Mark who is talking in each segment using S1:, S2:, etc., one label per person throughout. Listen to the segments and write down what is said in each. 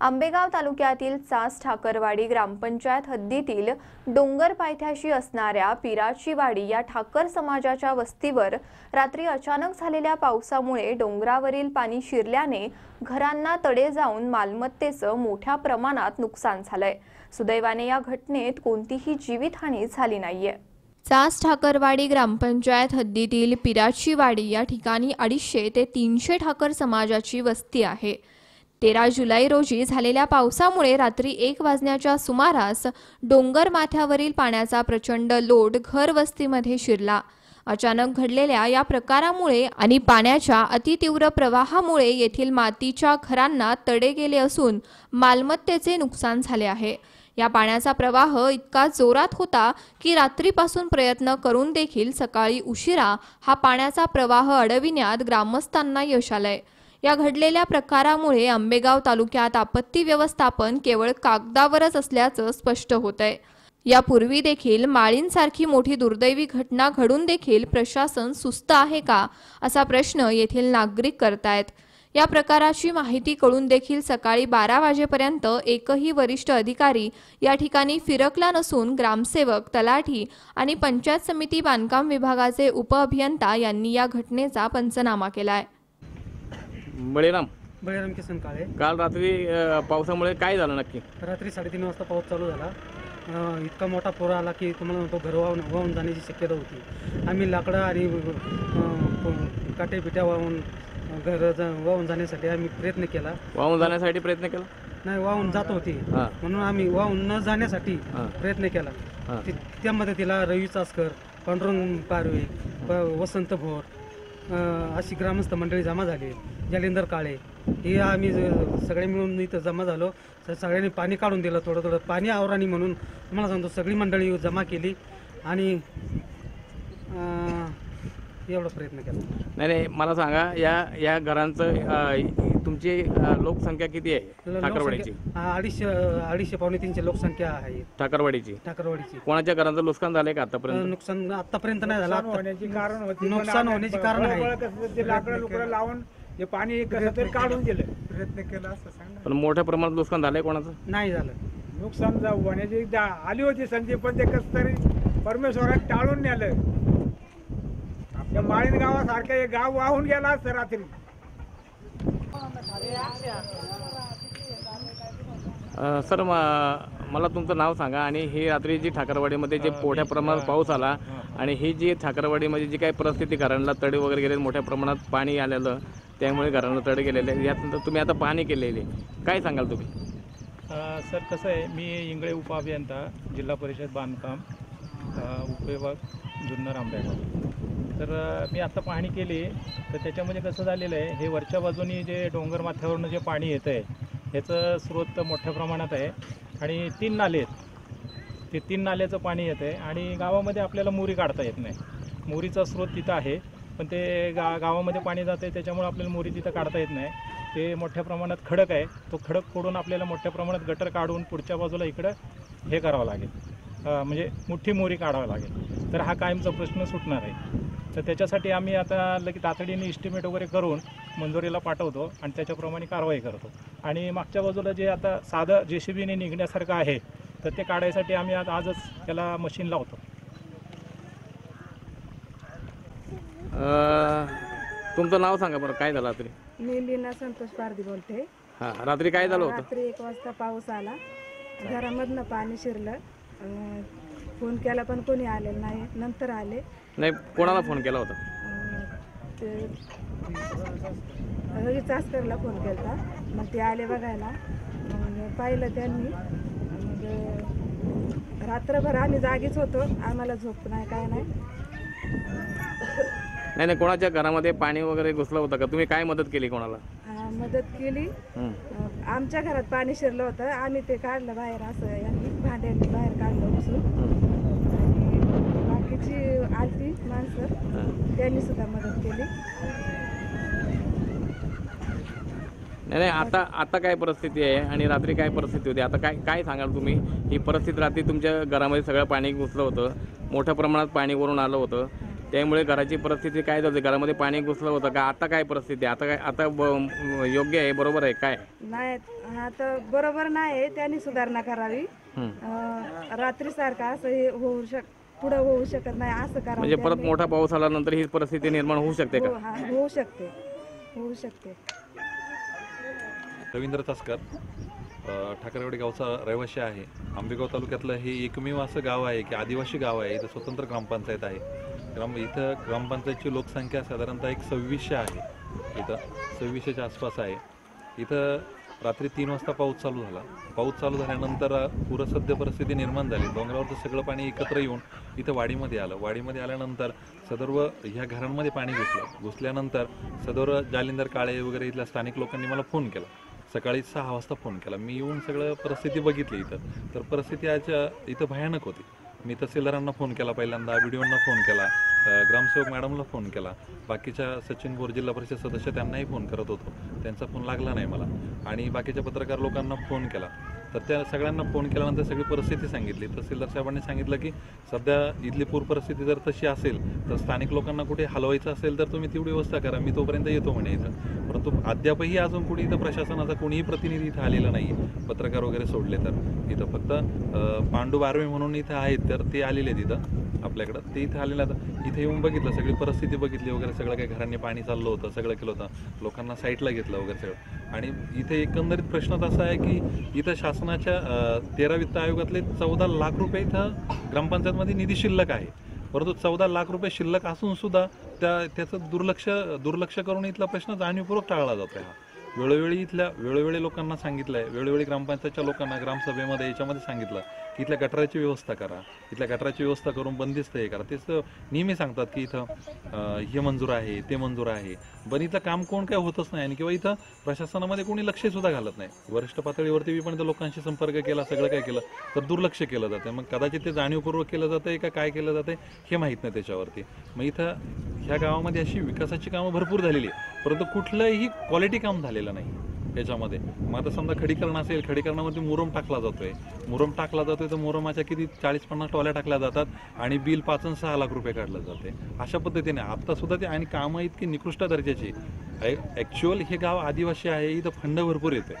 S1: आंबेगाव तालुक्यातील चास ठाकरवाडी ग्रामपंचायत हद्दीतील डोंगर पायथ्याशी असणाऱ्या पिराचीवाडी या ठाकर समाजाच्या वस्तीवर रात्री अचानक झालेल्या पावसामुळे डोंगरावरील पाणी शिरल्याने घरांना तडे जाऊन मालमत्तेचं मोठ्या प्रमाणात नुकसान झालंय. सुदैवाने या घटनेत कोणतीही जीवितहानी झाली नाहीये. चास ठाकरवाडी ग्रामपंचायत हद्दीतील पिराचीवाडी या ठिकाणी अडीचशे ते तीनशे ठाकर समाजाची वस्ती आहे. तेरा जुलै रोजी झालेल्या पावसामुळे रात्री एक वाजण्याच्या सुमारास डोंगर माथ्यावरील पाण्याचा प्रचंड लोट घरवस्तीमध्ये शिरला. अचानक घडलेल्या या प्रकारामुळे आणि पाण्याच्या अतितीव्र प्रवाहामुळे येथील मातीच्या घरांना तडे गेले असून मालमत्तेचे नुकसान झाले आहे. या पाण्याचा प्रवाह इतका जोरात होता की रात्रीपासून प्रयत्न करून देखील सकाळी उशिरा हा पाण्याचा प्रवाह अडविण्यात ग्रामस्थांना यश आलंय. या घडलेल्या प्रकारामुळे आंबेगाव तालुक्यात आपत्ती व्यवस्थापन केवळ कागदावरच असल्याचं स्पष्ट होत आहे यापूर्वी देखील माळींसारखी मोठी दुर्दैवी घटना घडून देखील प्रशासन सुस्त आहे का असा प्रश्न येथील नागरिक करतायत. या प्रकाराची माहिती कळून देखील सकाळी बारा वाजेपर्यंत एकही वरिष्ठ अधिकारी या ठिकाणी फिरकला नसून ग्रामसेवक तलाठी आणि पंचायत समिती बांधकाम विभागाचे उपअभियंता यांनी या घटनेचा पंचनामा केलाय.
S2: बळीराम
S3: बळीराम किसन काळे.
S2: काल रात्री अ, पावसामुळे काय झालं नक्की?
S3: रात्री साडेतीन वाजता पाऊस चालू झाला. अं, इतका मोठा पूर आला की तुम्हाला म्हणतो घर वाहून वाहून जाण्याची शक्यता होती. आम्ही लाकडं आणि अं, काटे पिट्या वाहून घर जा- वाहून जाण्यासाठी आम्ही प्रयत्न केला.
S2: वाहून जाण्यासाठी प्रयत्न केला?
S3: नाही वाहून जात होती.
S2: हां.
S3: म्हणून आम्ही वाहून न जाण्यासाठी
S2: हां.
S3: प्रयत्न केला.
S2: हां.
S3: ति- त्या मदतीला रवी चासकर पांडुरंग पारवे प- वसंत भोर अं, अशी ग्रामस्थ मंडळी जमा झाली. जालिंदर काळे. हे आम्ही सगळे मिळून इथं जमा झालो. स- सगळ्यांनी पाणी काढून दिलं थोडं थोडं. पाणी आवरानी म्हणून तुम्हाला सांगतो सगळी मंडळी जमा केली. आणि अं, एवढा प्रयत्न केला.
S2: नाही नाही मला सांगा या या घरांचं तुमची लोकसंख्या किती आहे? ठाकरवाडीची.
S3: हा, अडीचशे अडीचशे पावणे तीनशे लोकसंख्या आहे.
S2: ठाकरवाडीची.
S3: ठाकरवाडीची.
S2: कोणाच्या घरांचं नुकसान झालंय का आतापर्यंत?
S3: नुकसान आतापर्यंत नाही झालं. नुकसान होण्याची कारण आहे.
S4: लुकडं लावून ते पाणी कसं तरी काढून दिलं प्रयत्न केला असं सांग
S2: पण मोठ्या प्रमाणात नुकसान झालंय कोणाचं?
S3: नाही झालं.
S4: नुकसान जाऊ होण्याची जा- आली होती संधी पण ते कसं तरी परमेश्वरात टाळून नेलं. त्या माळीन गावासारखं हे गाव वाहून गेला असतं रात्री.
S2: अ, सर म- मला तुमचं नाव सांगा आणि ही रात्री जी ठाकरवाडीमध्ये जे मोठ्या प्रमाणात पाऊस आला आणि ही जी ठाकरवाडीमध्ये जी काही परिस्थिती घरांना तडे वगैरे गेले मोठ्या प्रमाणात पाणी आलेलं त्यामुळे घरांना तडे गेलेले यात तुम्ही आता पाहणी केलेली काय सांगाल तुम्ही?
S5: अ, सर कसं आहे मी इंगळे उपअभियंता जिल्हा परिषद बांधकाम अ, उपविभाग जुन्नर आंबेगाव. तर अ, मी आत्ता पाहणी केली तर त्याच्यामध्ये कसं झालेलं आहे हे वरच्या बाजूनी जे डोंगर माथ्यावरनं जे पाणी येतं आहे ह्याचं स्रोत मोठ्या प्रमाणात आहे. आणि तीन नाले आहेत. ते तीन नाल्याचं पाणी येतं आहे आणि गावामध्ये आपल्याला मोरी काढता येत नाही. मोरीचा स्रोत तिथं आहे. पण ते गा गावामध्ये पाणी जातं आहे त्याच्यामुळे आपल्याला मोरी तिथं काढता येत नाही. ते मोठ्या प्रमाणात खडक आहे. तो खडक फोडून आपल्याला मोठ्या प्रमाणात गटर काढून पुढच्या बाजूला इकडं हे करावं लागेल. म्हणजे मोठी मोरी काढावं लागेल. तर हा कायमचा प्रश्न सुटणार आहे. तर त्याच्यासाठी आम्ही आता लगेच तातडीने इस्टिमेट वगैरे करून मंजुरीला पाठवतो आणि त्याच्याप्रमाणे कारवाई करतो. आणि मागच्या बाजूला जे आता साधं जे सी बीने निघण्यासारखं आहे तर ते काढायसाठी आम्ही आज आजच त्याला मशीन लावतो.
S2: अ, तुमचं नाव सांगा बरं काय झालं रात्री?
S6: मी लीना संतोष पारधी बोलते.
S2: हां रात्री काय झालं होतं?
S6: रात्री एक वाजता पाऊस आला. घरामधनं पाणी शिरलं. अं, फोन केला पण कोणी आलेलं नाही नंतर आले.
S2: नाही कोणाला फोन केला होता?
S6: अं, ते रवी चासकरला फोन केला मग ते आले बघायला. मग पाहिलं त्यांनी. मग रात्रभर आम्ही जागीच होतो. आम्हाला झोप नाही काय नाही.
S2: नाही नाही कोणाच्या घरामध्ये पाणी वगैरे घुसलं होतं का? तुम्ही काय मदत केली कोणाला?
S6: मदत केली.
S2: हं.
S6: आमच्या घरात पाणी शिरलं होतं. आम्ही ते काढलं बाहेर असं यांनी भांड्यांनी बाहेर काढलं उचलून. आणि बाकीची आलती माणसं
S2: हं.
S6: त्यांनी सुद्धा मदत केली.
S2: नाही नाही आता आता काय परिस्थिती आहे आणि रात्री काय परिस्थिती होती? आता काय काय सांगाल तुम्ही? ही परिस्थिती रात्री तुमच्या घरामध्ये सगळं पाणी घुसलं होतं. मोठ्या प्रमाणात पाणी वरून आलं होतं. त्यामुळे घराची परिस्थिती काय झाली? घरामध्ये पाणी घुसलं होतं का? आता काय परिस्थिती आहे? आता काय आता ब- योग्य आहे? बरोबर आहे? काय?
S6: नाही हा तर बरोबर नाही त्यांनी सुधारणा करावी.
S2: हं.
S6: अं, रात्रीसारखं असं हे होऊ शक पुढं होऊ शकत नाही असं करा
S2: म्हणजे परत मोठा पाऊस आल्यानंतर ही परिस्थिती निर्माण होऊ शकते का?
S6: हो, हा, होऊ शकते. होऊ शकते.
S7: रवींद्र तासकर अ, ठाकरवाडी गावचा रहिवासी आहे. आंबेगाव तालुक्यातलं हे एकमेव असं गाव आहे की आदिवासी गाव आहे. इथं स्वतंत्र ग्रामपंचायत आहे. ग्राम इथं ग्रामपंचायतची लोकसंख्या साधारणतः एक सव्वीसशे आहे. इथं सव्वीसशेच्या आसपास आहे. इथं रात्री तीन वाजता पाऊस चालू झाला. पाऊस चालू झाल्यानंतर पूरसद्य परिस्थिती निर्माण झाली. डोंगरावरचं सगळं पाणी एकत्र येऊन इथं वाडीमध्ये आलं. वाडीमध्ये आल्यानंतर सदर्व ह्या घरांमध्ये पाणी घुसलं. घुसल्यानंतर सदर जालिंदर काळे वगैरे इथल्या स्थानिक लोकांनी मला फोन केला. सकाळी सहा वाजता फोन केला. मी येऊन सगळं परिस्थिती बघितली इथं. तर परिस्थिती आज इथं भयानक होती. मी तहसीलदारांना फोन केला पहिल्यांदा व्हिडिओंना फोन केला ग्रामसेवक मॅडमला फोन केला. बाकीच्या सचिन बोर जिल्हा परिषद सदस्य त्यांनाही फोन करत होतो. त्यांचा फोन लागला नाही मला. आणि बाकीच्या पत्रकार लोकांना फोन केला. तर त्या सगळ्यांना फोन केल्यानंतर सगळी परिस्थिती सांगितली. तहसीलदार साहेबांनी सांगितलं की सध्या इथली पूर परिस्थिती जर तशी असेल तर स्थानिक लोकांना कुठे हलवायचं असेल तर तुम्ही तेवढी व्यवस्था करा. मी तोपर्यंत येतो म्हणे इथं परंतु अद्यापही अजून कुणी इथं प्रशासनाचा कोणीही प्रतिनिधी इथं आलेला नाही पत्रकार वगैरे सोडले तर. इथं फक्त पांडू बारवे म्हणून इथं आहेत तर ते आलेले आहेत इथं आपल्याकडं. ते इथं आलेलं आता इथे येऊन बघितलं सगळी परिस्थिती बघितली वगैरे सगळं काही घरांनी पाणी चाललं होतं सगळं केलं होतं. लोकांना साईटला घेतलं वगैरे सगळं. आणि इथे एकंदरीत प्रश्नच असा आहे की इथं शासनाच्या तेरा वित्त आयोगातले चौदा लाख रुपये इथं ग्रामपंचायतमध्ये निधी शिल्लक आहे. परंतु चौदा लाख रुपये शिल्लक असून सुद्धा त्या त्याचं दुर्लक्ष दुर्लक्ष करून इथला प्रश्न जाणीवपूर्वक टाळला जातो हा. वेळोवेळी इथल्या वेळोवेळी लोकांना सांगितलं आहे वेळोवेळी ग्रामपंचायतच्या लोकांना ग्रामसभेमध्ये याच्यामध्ये सांगितलं की इथल्या गटराची व्यवस्था करा. इथल्या गटराची व्यवस्था करून बंदिस्त हे करा. तेच नेहमी सांगतात की इथं हे मंजूर आहे ते मंजूर आहे. पण इथलं काम कोण काय होतच नाही आणि किंवा इथं प्रशासनामध्ये कोणी लक्ष सुद्धा घालत नाही. वरिष्ठ पातळीवरती मी पण इथं लोकांशी संपर्क केला सगळं काय केलं तर दुर्लक्ष केलं जातं मग कदाचित ते जाणीवपूर्वक केलं जातंय का काय केलं जातंय हे माहीत नाही त्याच्यावरती. मग इथं ह्या गावामध्ये अशी विकासाची कामं भरपूर झालेली आहे परंतु कुठलंही क्वालिटी काम झाले झालेलं नाही. याच्यामध्ये मग आता समजा खडीकरण असेल खडीकरणामध्ये मुरम टाकला जातो आहे मुरम टाकला जातो आहे तर मुरमाच्या किती? चाळीस पन्नास टॉल्या टाकल्या जातात आणि बिल पाच सहा लाख रुपये काढलं जाते. अशा पद्धतीने आत्तासुद्धा ते आणि कामं इतकी निकृष्ट दर्जाची. ॲक्च्युअल हे गाव आदिवासी आहे इथं फंड भरपूर येते.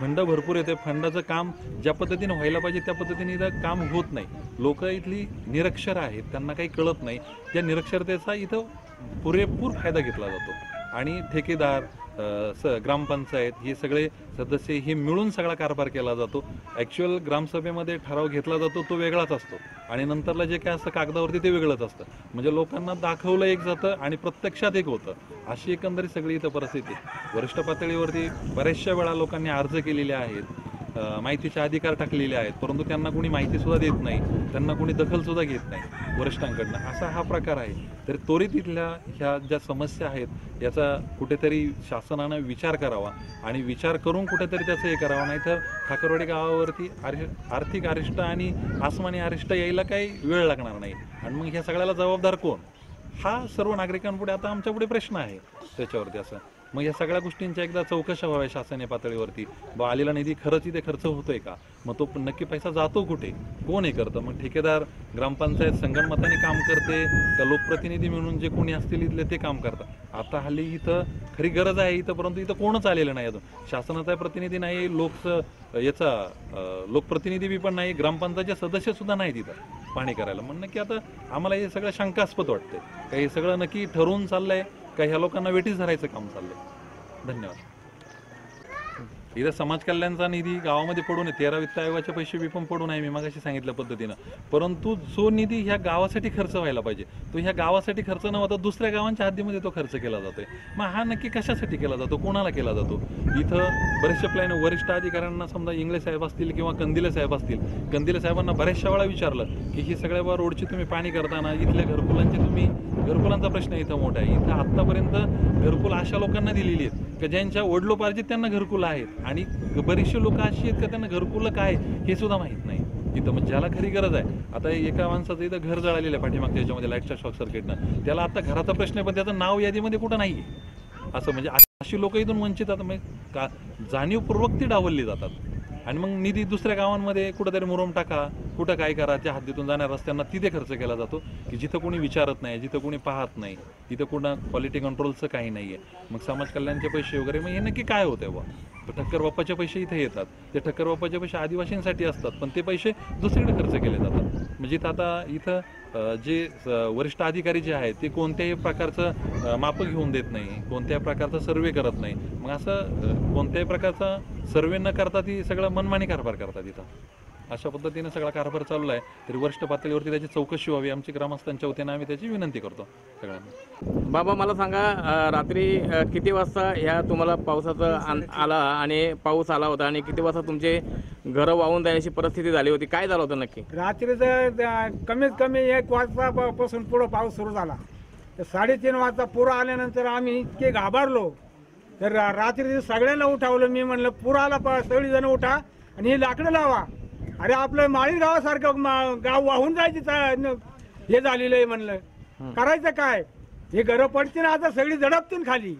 S7: फंड भरपूर येते. फंडाचं काम ज्या पद्धतीने व्हायला पाहिजे त्या पद्धतीने इथं काम होत नाही. लोक इथली निरक्षर आहेत त्यांना काही कळत नाही. त्या निरक्षरतेचा इथं पुरेपूर फायदा घेतला जातो. आणि ठेकेदार स ग्रामपंचायत हे सगळे सदस्य हे मिळून सगळा कारभार केला जातो. ॲक्च्युअल ग्रामसभेमध्ये ठराव घेतला जातो तो वेगळाच असतो. आणि नंतरला जे काय असतं कागदावरती ते वेगळंच असतं. म्हणजे लोकांना दाखवलं एक जातं आणि प्रत्यक्षात एक होतं. अशी एकंदरीत सगळी इथं परिस्थिती वरिष्ठ पातळीवरती बऱ्याचशा वेळा लोकांनी अर्ज केलेले आहेत. माहितीचे अधिकार टाकलेले आहेत परंतु त्यांना कोणी माहितीसुद्धा देत नाही त्यांना कोणी दखलसुद्धा घेत नाही वरिष्ठांकडनं. असा हा प्रकार आहे. तर त्वरित इथल्या ह्या ज्या समस्या आहेत याचा कुठेतरी शासनानं विचार करावा आणि विचार करून कुठेतरी त्याचं हे करावं. नाहीतर ठाकरवाडी गावावरती आरि आर्थिक अरिष्ट आणि आसमानी अरिष्ट यायला काही वेळ लागणार नाही. आणि मग ह्या सगळ्याला जबाबदार कोण? हा सर्व नागरिकांपुढे आता आमच्यापुढे प्रश्न आहे त्याच्यावरती असं. मग या सगळ्या गोष्टींच्या एकदा चौकशा व्हाव्या शासनीय पातळीवरती. बा आलेला निधी खरंच इथे खर्च होतोय का? मग तो नक्की पैसा जातो कुठे? कोण हे करतं? मग ठेकेदार ग्रामपंचायत संगणमताने काम करते का लोकप्रतिनिधी म्हणून जे कोणी असतील इथले ते काम करतात? आता हल्ली इथं खरी गरज आहे इथं परंतु इथं कोणच आलेलं नाही अजून. शासनाचा प्रतिनिधी नाही लोक याचा लोकप्रतिनिधी बी पण नाही ग्रामपंचायतचे सदस्य सुद्धा नाही तिथं पाणी करायला. मग नक्की आता आम्हाला हे सगळं शंकास्पद वाटतंय. का हे सगळं नक्की ठरवून चाललंय? का ह्या लोकांना वेठीस धरायचं काम चाललंय? धन्यवाद. इथं समाज कल्याणचा निधी गावामध्ये पडून आहे. तेरा वित्त आयोगाचे पैसे बी पण पडून आहे मी मागाशी सांगितल्या पद्धतीनं. परंतु जो निधी ह्या गावासाठी खर्च व्हायला पाहिजे तो ह्या गावासाठी खर्च न होता दुसऱ्या गावांच्या हद्दीमध्ये तो खर्च केला जातो आहे मग हा नक्की कशासाठी केला जातो? कोणाला केला जातो? इथं बरेचसे प्लॅन वरिष्ठ अधिकाऱ्यांना समजा इंगळे साहेब असतील किंवा कंदिले साहेब असतील कंदिले साहेबांना बऱ्याचशा वेळा विचारलं की ही सगळ्या बा रोडची तुम्ही पाणी करताना इथल्या घरकुलांची तुम्ही घरकुलांचा प्रश्न इथं मोठा आहे. इथं आत्तापर्यंत घरकुल अशा लोकांना दिलेली आहेत. का ज्यांच्या वडलोपार्जित त्यांना घरकुलं आहेत. आणि बरीचशी लोक अशी आहेत का त्यांना घरकुलं काय हे सुद्धा माहीत नाही. इथं म्हणजे ज्याला खरी गरज आहे. आता एका माणसाचं इथं घर जळालेलं आहे पाठीमागच्या याच्यामध्ये लाईटच्या शॉक सर्किटनं त्याला आता घराचा प्रश्न आहे पण त्याचं नाव यादीमध्ये कुठं नाही आहे असं म्हणजे अशी लोक इथून वंचित आता म्हणजे का जाणीवपूर्वक ती डावलली जातात. आणि मग निधी दुसऱ्या गावांमध्ये कुठंतरी मुरुम टाका कुठं काय करा त्या हद्दीतून जाणाऱ्या रस्त्यांना तिथे खर्च केला जातो की जिथं कोणी विचारत नाही जिथं कोणी पाहत नाही तिथं कुणा क्वालिटी कंट्रोलचं काही नाही आहे मग समाज कल्याणचे पैसे वगैरे मग हे नक्की काय होतंय बुवा? तर ठक्कर बाप्पाचे पैसे इथे येतात. ते ठक्कर बाप्पाचे पैसे आदिवासींसाठी असतात पण ते पैसे दुसरीकडे खर्च केले जातात. म्हणजे इथं आता इथं जे वरिष्ठ अधिकारी जे आहेत ते कोणत्याही प्रकारचं मापं घेऊन देत नाही कोणत्याही प्रकारचा सर्वे करत नाही. मग असं कोणत्याही प्रकारचा सर्वे न करता ती सगळं मनमानी कारभार करतात इथं. अशा पद्धतीने सगळा कारभार चालू आहे. तरी वरिष्ठ पातळीवरती त्याची चौकशी व्हावी. आमची ग्रामस्थांच्या वतीनं आम्ही त्याची विनंती करतो सगळ्यांना.
S2: बाबा मला सांगा रात्री किती वाजता ह्या तुम्हाला पावसाचा आन- आला आणि पाऊस आला होता आणि किती वाजता तुमचे घरं वाहून जाण्याची परिस्थिती झाली होती? काय झालं होतं नक्की?
S4: रात्रीचं कमीत कमी एक वाजता पासून पुढं पाऊस सुरू झाला. तर साडेतीन वाजता पूर आल्यानंतर आम्ही इतके घाबरलो. तर रा- रात्री सगळ्यांना उठावलं. मी म्हणलं पूर आला पा सगळीजण उठा आणि ही लाकडं लावा. अरे आपलं माळीन गावासारखं मा- गाव वाहून जायची चा- न- हे झालेलं आहे म्हणलं. करायचं काय? हे घरं पडतील आता सगळी झडपतील खाली.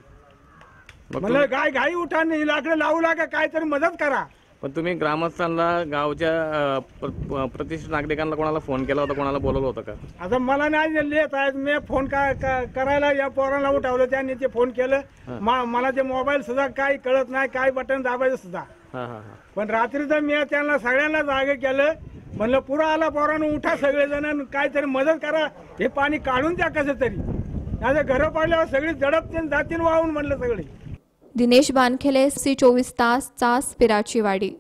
S2: मग
S4: म्हणलं काय घाई उठा आणि ही लाकडं लावू लागा काहीतरी मदत करा.
S2: पण तुम्ही ग्रामस्थांना गावच्या प्र- प्रतिष्ठित नागरिकांना कोणाला फोन केला होता कोणाला बोलवलं होतं का?
S4: आता मला नाही लिहित आहेत. मी फोन का का- करायला या पोरांना उठवलं त्यांनी ते फोन केलं. मा- मला ते मोबाईल सुद्धा काही कळत नाही काय बटन दाबायचं सुद्धा.
S2: हां हां हां.
S4: पण रात्रीचं मी त्यांना सगळ्यांना जागे केलं. म्हणलं पुरा आला पोरानं उठा सगळेजण आणि काहीतरी मदत करा. हे पाणी काढून द्या कसं तरी. नाही घरं पडल्यावर सगळी झडपतीन जातीन वाहून म्हणलं सगळी.
S1: दिनेश बानखेले सी चोवीस तास चास पिराची वाडी.